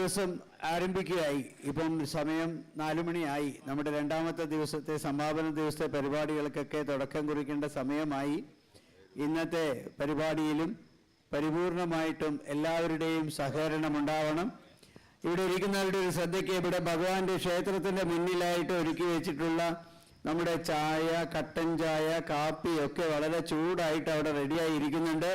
ദിവസം ആരംഭിക്കുകയായി. ഇപ്പം സമയം നാലു മണിയായി. നമ്മുടെ രണ്ടാമത്തെ ദിവസത്തെ സമാപന ദിവസത്തെ പരിപാടികൾക്കൊക്കെ തുടക്കം കുറിക്കേണ്ട സമയമായി. ഇന്നത്തെ പരിപാടിയിലും പരിപൂർണമായിട്ടും എല്ലാവരുടെയും സഹകരണം ഉണ്ടാവണം ഇവിടെ ഇരിക്കുന്നവരുടെ ഒരു ശ്രദ്ധയ്ക്ക് ഇവിടെ ഭഗവാന്റെ ക്ഷേത്രത്തിന്റെ മുന്നിലായിട്ട് ഒരുക്കി വെച്ചിട്ടുള്ള നമ്മുടെ ചായ കട്ടൻ ചായ കാപ്പി ഒക്കെ വളരെ ചൂടായിട്ട് അവിടെ റെഡിയായി ഇരിക്കുന്നുണ്ട്.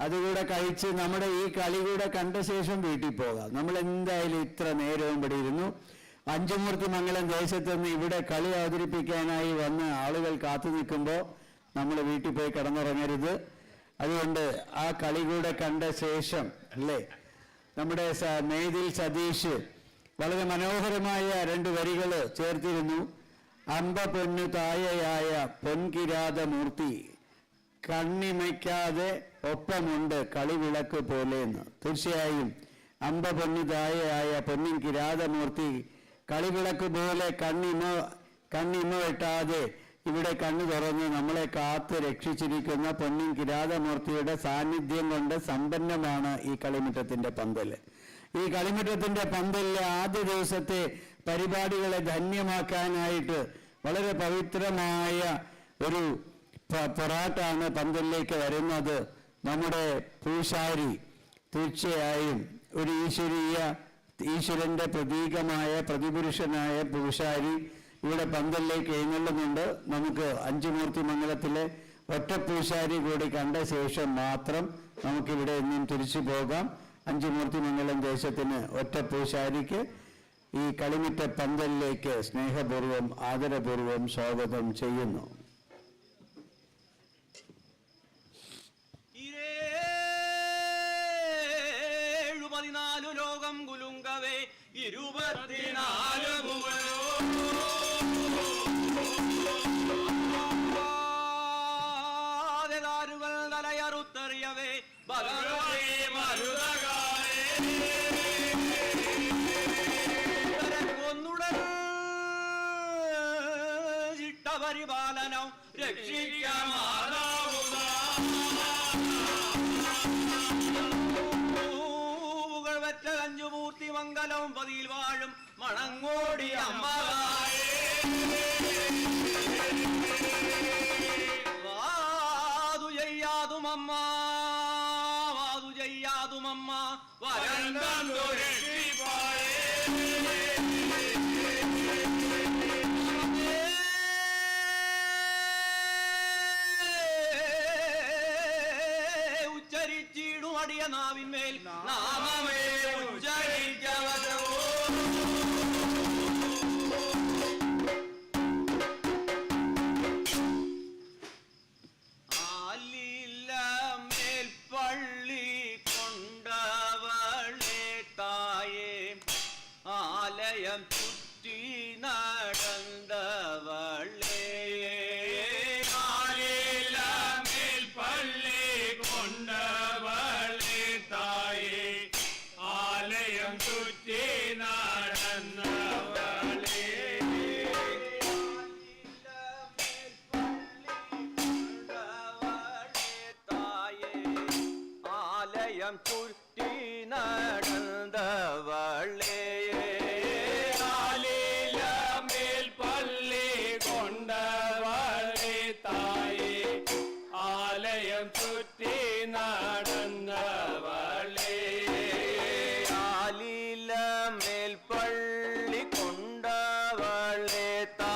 അതുകൂടെ കഴിച്ച് നമ്മുടെ ഈ കളി കൂടെ കണ്ട ശേഷം വീട്ടിൽ പോകാം. നമ്മൾ എന്തായാലും ഇത്ര നേരവും ഇവിടെ ഇരുന്നു. അഞ്ചുമൂർത്തി മംഗളം ദേശത്ത് നിന്ന് ഇവിടെ കളി അവതരിപ്പിക്കാനായി വന്ന് ആളുകൾ കാത്തു നിൽക്കുമ്പോൾ നമ്മൾ വീട്ടിൽ പോയി കിടന്നുറങ്ങരുത്. അതുകൊണ്ട് ആ കളി കൂടെ കണ്ട ശേഷം അല്ലേ? നമ്മുടെ മേതിൽ സതീഷ് വളരെ മനോഹരമായ രണ്ട് വരികൾ ചേർത്തിരുന്നു. അമ്പ പൊന്നു തായയായ പൊൻകിരാതമൂർത്തി. കണ്ണിമയ്ക്കാതെ ഒപ്പമുണ്ട് കളിവിളക്ക് പോലെയെന്ന് തീർച്ചയായും അമ്പ പൊന്നു തായയായ പൊന്നിൻ കിരാതമൂർത്തി കളിവിളക്ക് പോലെ കണ്ണിമ കണ്ണിമ വെട്ടാതെ ഇവിടെ കണ്ണു തുറന്ന് നമ്മളെ കാത്ത് രക്ഷിച്ചിരിക്കുന്ന പൊന്നിൻ കിരാതമൂർത്തിയുടെ സാന്നിധ്യം കൊണ്ട് സമ്പന്നമാണ് ഈ കളിമുറ്റത്തിന്റെ പന്തൽ. ഈ കളിമുറ്റത്തിന്റെ പന്തലിലെ ആദ്യ ദിവസത്തെ പരിപാടികളെ ധന്യമാക്കാനായിട്ട് വളരെ പവിത്രമായ ഒരു പൊറാട്ടാണ് പന്തലിലേക്ക് വരുന്നത്. നമ്മുടെ പൂശാരി തീർച്ചയായും ഒരു ഈശ്വരീയ ഈശ്വരന്റെ പ്രതീകമായ പ്രതിപുരുഷനായ പൂശാരി ഇവിടെ പന്തലിലേക്ക് എഴുന്നള്ളുന്നുണ്ട്. നമുക്ക് അഞ്ചുമൂർത്തി മംഗലത്തിലെ ഒറ്റ പൂശാരി കൂടി കണ്ട ശേഷം മാത്രം നമുക്കിവിടെ നിന്നും തിരിച്ചു പോകാം. അഞ്ചുമൂർത്തി മംഗലം ദേശത്തിന് ഒറ്റ പൂശാരിക്ക് ഈ കളിമുറ്റ പന്തലിലേക്ക് സ്നേഹപൂർവം ആദരപൂർവം സ്വാഗതം ചെയ്യുന്നു. ഇരുപത്തിനാല് മുകളോരുകൾ വരണ്ടു ഉച്ചരിച്ചിടും അടിയ നാവിന്മേൽ നാമമേ रे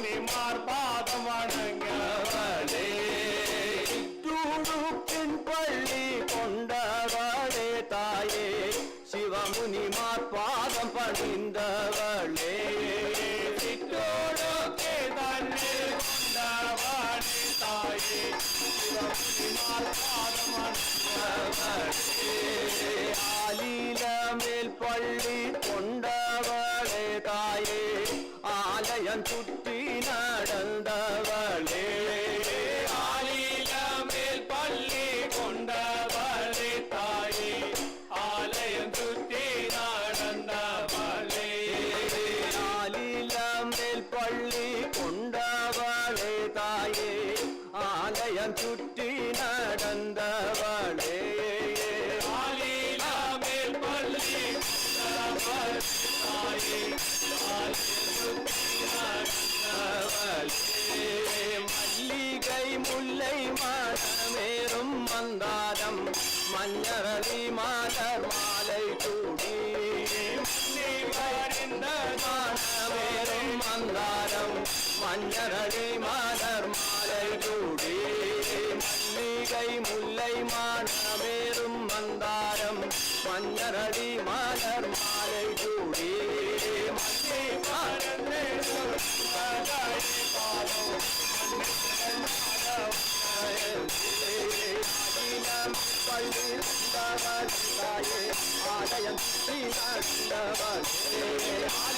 முனிமார் பாதம் வணங்கவளே தூடுப்பின் பள்ளி கொண்டவளே தாயே. சிவமுனிமார் பாதம் பணிந்த முல்லை முல்லை மானமேறும் மந்தாரம். மஞ்சரடி மலர் மாலை கூடி மல்லி பாடந்தே பள்ளி ஆலயம் ஸ்ரீ ஆலயம்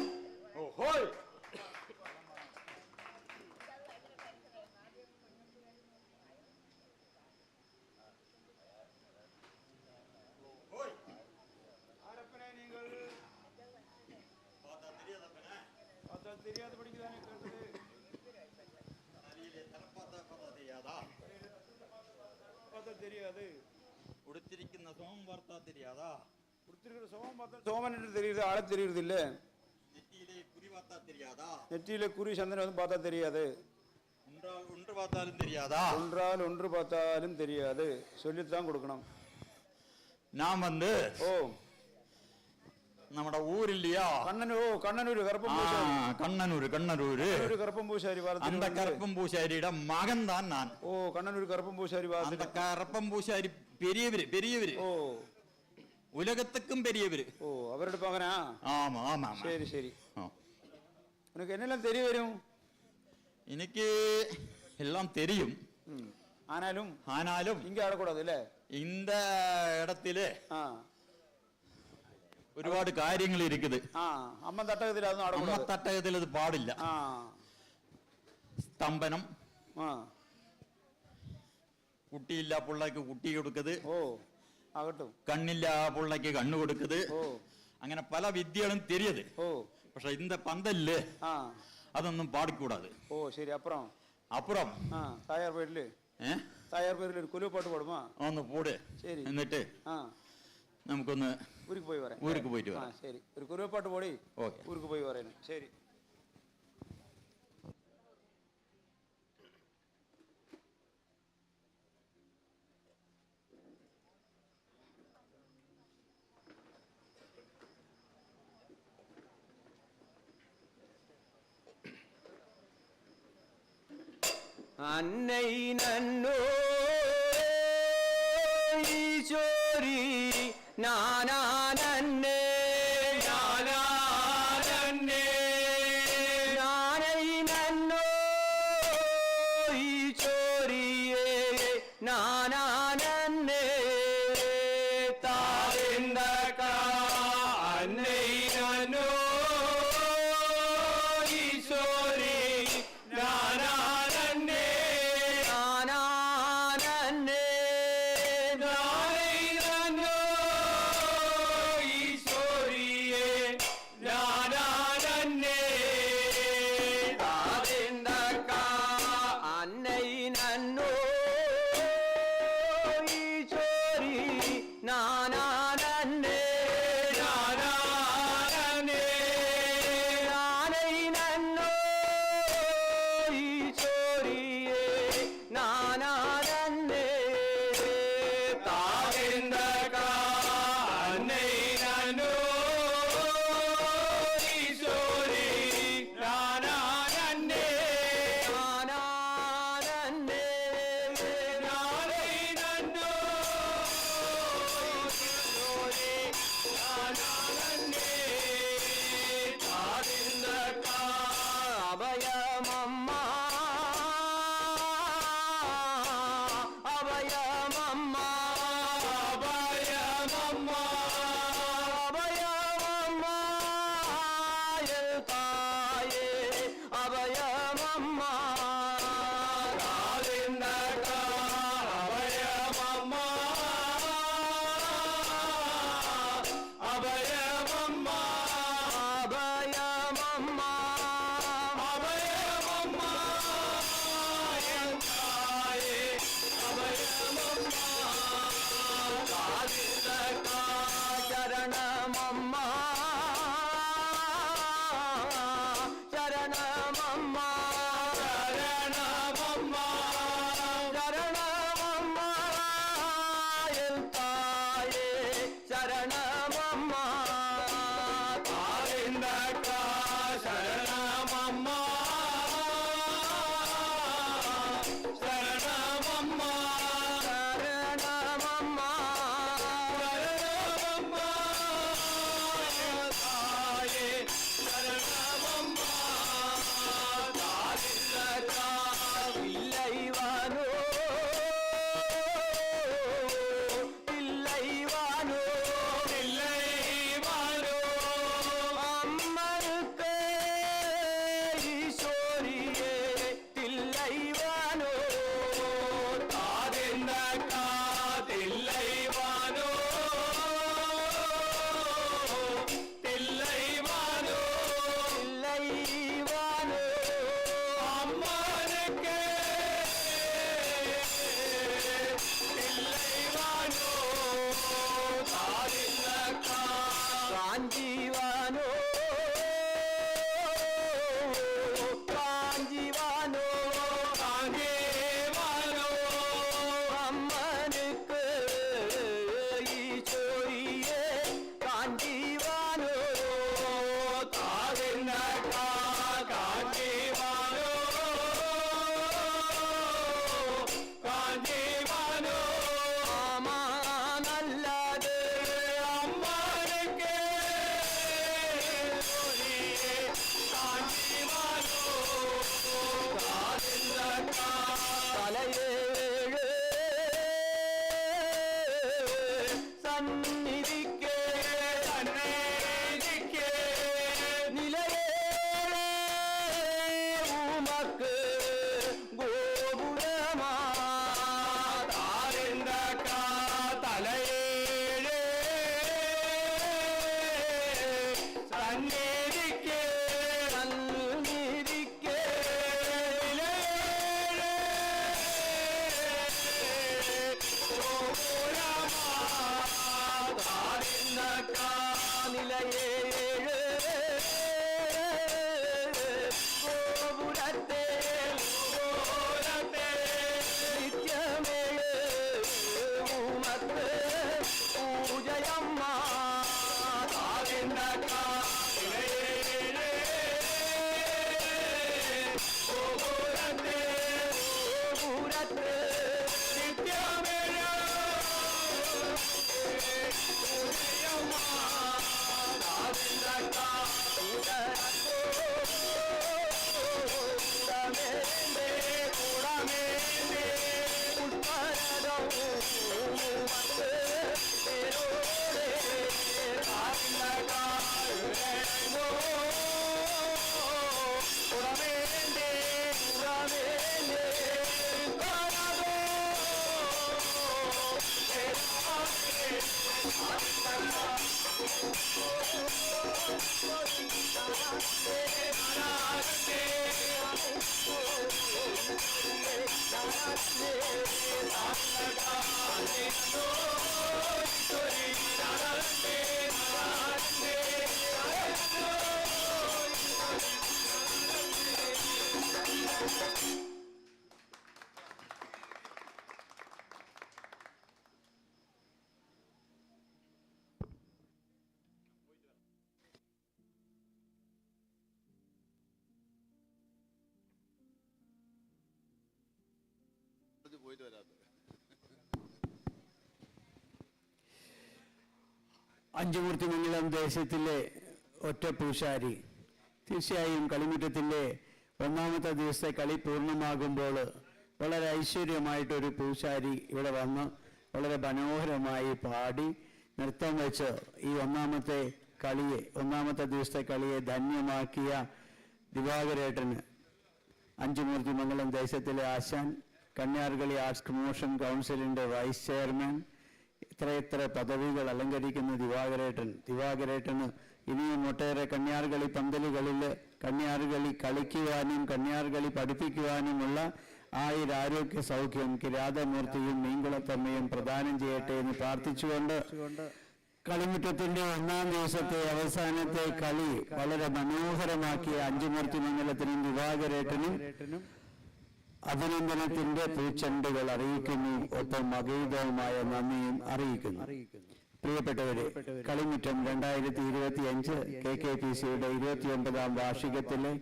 சோமன் என்று தெரியுது ஆள தெரியுறது இல்ல நெற்றியிலே குறி பார்த்தா தெரியாதா நெற்றியில குறி சந்தனம் வந்து பார்த்தா தெரியாது ஒன்றால் ஒன்று பார்த்தாலும் தெரியாதா ஒன்றால் ஒன்று பார்த்தாலும் தெரியாது சொல்லித்தான் கொடுக்கணும் நான் வந்து ஓ നമ്മുടെ ഊരില്ലയോ കണ്ണൻ ഓ കണ്ണനൂര് ആ കറുപ്പം പൂശാരി കണ്ണനൂര് കണ്ണനൂര് കണ്ണനൂര് കറുപ്പം പൂശാരി അന്ത വാർത്ത കറുപ്പം പൂശാരിയുടെ മകൻ താൻ ഞാൻ ഓ കണ്ണനൂര് കറുപ്പം പൂശാരി அந்த വാർത്ത കറുപ്പം പൂശാരി പെരിയവര് പെരിയവര് ഓ உலகத்துக்கும் பெரியவர் ஓ அவரோட பகனா ஆமா ஆமா சரி சரி உனக்கு என்னெல்லாம் தெரிய வரும் எனக்கு எல்லாம் தெரியும் ஆனாலும் ஆனாலும் இங்க ஆடக்கூடாது இல்ல இந்த இடத்துல ഒരുപാട് കാര്യങ്ങൾ ഇരിക്കുന്നത് അമ്മ തട്ടകത്തിൽ അമ്മ തട്ടകത്തിൽ അത് പാടില്ല സ്തംഭനം കുട്ടിയില്ല പിള്ളേക്ക് കുട്ടി കൊടുക്കത് ഓ ആകട്ടും. കണ്ണില്ല പുള്ളക്ക് കണ്ണു കൊടുക്കത്. അങ്ങനെ പല വിദ്യകളും തിരിയത്. പക്ഷെ ഇന്ത പന്തല്ലേ അതൊന്നും പാടിക്കൂടാത്. ഓ ശരി. അപ്പുറം. അപ്പുറം. തായാർ പേരിൽ. തായാർ പേരിൽ ഒരു കുലു പാട്ട് പാടുമോ ഒന്ന് പോട്. ശരി. എന്നിട്ട് നമുക്കൊന്ന് ഊരിക്ക് പോയി വരാം ഊരിക്ക് പോയിട്ട് വരാം. ശരി. ഒരു കുലു പാട്ട് പോടി ഊരിക്ക് പോയി പറയണം ശരി. சரி അന്നൈ നന്നോ ഈശോരി അഞ്ചുമൂർത്തി മംഗളം ദേശത്തിലെ ഒറ്റ പൂശാരി. തീർച്ചയായും കളിമുറ്റത്തിന്റെ ഒന്നാമത്തെ ദിവസത്തെ കളി പൂർണമാകുമ്പോൾ വളരെ ഐശ്വര്യമായിട്ടൊരു പൂശാരി ഇവിടെ വന്ന് വളരെ മനോഹരമായി പാടി നൃത്തം വെച്ച് ഈ ഒന്നാമത്തെ കളിയെ ഒന്നാമത്തെ ദിവസത്തെ കളിയെ ധന്യമാക്കിയ ദിവാകരേട്ടന് അഞ്ചുമൂർത്തി മംഗളം ദേശത്തിലെ ആശാൻ കന്യാർകളി ആർട്സ് പ്രൊമോഷൻ കൗൺസിലിന്റെ വൈസ് ചെയർമാൻ. ഇത്രയെത്ര പദവികൾ അലങ്കരിക്കുന്ന ദിവാകരേട്ടൻ. ദിവാകരേട്ടന് ഇനിയും ഒട്ടേറെ കന്യാർകളി പന്തലുകളിൽ കന്യാർകളി കളിക്കുവാനും കന്യാർകളി പഠിപ്പിക്കുവാനുമുള്ള ആയുരാരോഗ്യ സൗഖ്യം കിരാതമൂർത്തിയും മീൻകുളത്തമ്മയും പ്രദാനം ചെയ്യട്ടെ എന്ന് പ്രാർത്ഥിച്ചുകൊണ്ട് കളിമുറ്റത്തിന്റെ ഒന്നാം ദിവസത്തെ അവസാനത്തെ കളി വളരെ മനോഹരമാക്കിയ അഞ്ചുമൂർത്തി മംഗലത്തിനും ദിവാകരേട്ടനും. അഭിനന്ദനത്തിന്റെ പൂച്ചെണ്ടുകൾ അറിയിക്കുന്നു. ഒപ്പം അഗീതവുമായ നന്ദിയും അറിയിക്കുന്നു. പ്രിയപ്പെട്ടവരെ കളിമുറ്റം രണ്ടായിരത്തി ഇരുപത്തി അഞ്ച് കെ കെ പി സിയുടെ ഇരുപത്തിയൊമ്പതാം വാർഷികത്തിലെ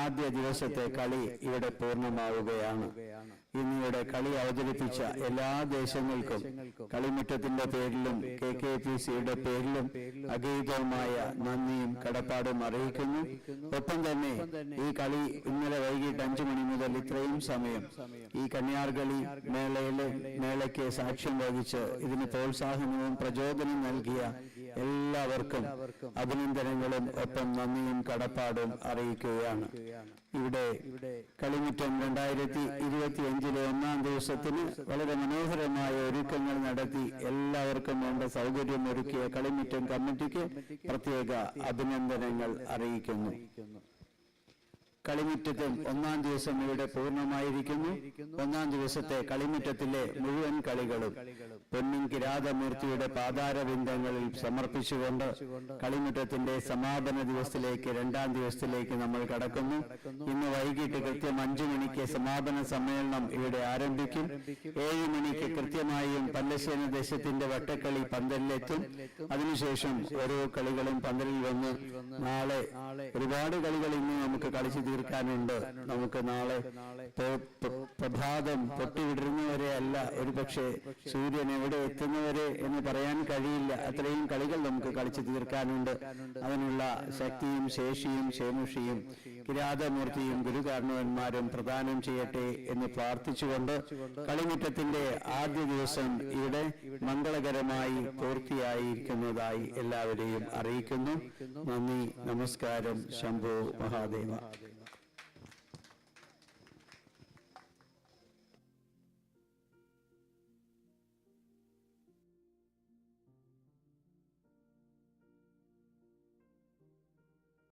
ആദ്യ ദിവസത്തെ കളി ഇവിടെ പൂർണമാവുകയാണ്. ഇന്നിവിടെ കളി അവതരിപ്പിച്ച എല്ലാ ദേശങ്ങൾക്കും കളിമുറ്റത്തിന്റെ പേരിലും കെ കെ പി സിയുടെ പേരിലും അഗീതവുമായ നന്ദിയും കടപ്പാടും അറിയിക്കുന്നു. ഒപ്പം തന്നെ ഈ കളി ഇന്നലെ വൈകിട്ട് അഞ്ചു മണി മുതൽ ഇത്രയും സമയം ഈ കന്യാർകളി മേളയിലെ മേളയ്ക്ക് സാക്ഷ്യം വഹിച്ച് ഇതിന് പ്രോത്സാഹനവും പ്രചോദനം നൽകിയ എല്ലാവർക്കും അഭിനന്ദനങ്ങളും ഒപ്പം നന്ദിയും കടപ്പാടും അറിയിക്കുകയാണ്. ഇവിടെ കളിമുറ്റം രണ്ടായിരത്തി ഇരുപത്തി അഞ്ചിലെ ഒന്നാം ദിവസത്തിന് വളരെ മനോഹരമായ ഒരുക്കങ്ങൾ നടത്തി എല്ലാവർക്കും വേണ്ട സൗകര്യം ഒരുക്കിയ കളിമുറ്റം കമ്മിറ്റിക്ക് പ്രത്യേക അഭിനന്ദനങ്ങൾ അറിയിക്കുന്നു. കളിമുറ്റത്തും ഒന്നാം ദിവസം ഇവിടെ പൂർണമായിരിക്കുന്നു. ഒന്നാം ദിവസത്തെ കളിമുറ്റത്തിലെ മുഴുവൻ കളികളും പൊന്നിൻ കിരാതമൂർത്തിയുടെ പാതാരബിന്ദങ്ങളിൽ സമർപ്പിച്ചുകൊണ്ട് കളിമുറ്റത്തിന്റെ സമാപന ദിവസത്തിലേക്ക് രണ്ടാം ദിവസത്തിലേക്ക് നമ്മൾ കടക്കുന്നു. ഇന്ന് വൈകിട്ട് കൃത്യം അഞ്ചു മണിക്ക് സമാപന സമ്മേളനം ഇവിടെ ആരംഭിക്കും. ഏഴ് മണിക്ക് കൃത്യമായും പല്ലശ്ശേന ദേശത്തിന്റെ വട്ടക്കളി പന്തലിലെത്തും. അതിനുശേഷം ഓരോ കളികളും പന്തലിൽ വന്ന് നാളെ ഒരുപാട് കളികൾ ഇന്ന് നമുക്ക് കളിച്ചു തീർക്കാനുണ്ട്. നമുക്ക് നാളെ പ്രഭാതം പൊട്ടിവിടുന്നവരെ അല്ല ഒരുപക്ഷെ സൂര്യൻ എവിടെ എത്തുന്നവരെ എന്ന് പറയാൻ കഴിയില്ല. അത്രയും കളികൾ നമുക്ക് കളിച്ചു തീർക്കാനുണ്ട്. അതിനുള്ള ശക്തിയും ശേഷിയും ശേമുഷിയും കിരാതമൂർത്തിയും ഗുരുകാരണവന്മാരും പ്രദാനം ചെയ്യട്ടെ എന്ന് പ്രാർത്ഥിച്ചുകൊണ്ട് കളിമുറ്റത്തിന്റെ ആദ്യ ദിവസം ഇവിടെ മംഗളകരമായി പൂർത്തിയായിരിക്കുന്നതായി എല്ലാവരെയും അറിയിക്കുന്നു. നന്ദി നമസ്കാരം. ശംഭു മഹാദേവ.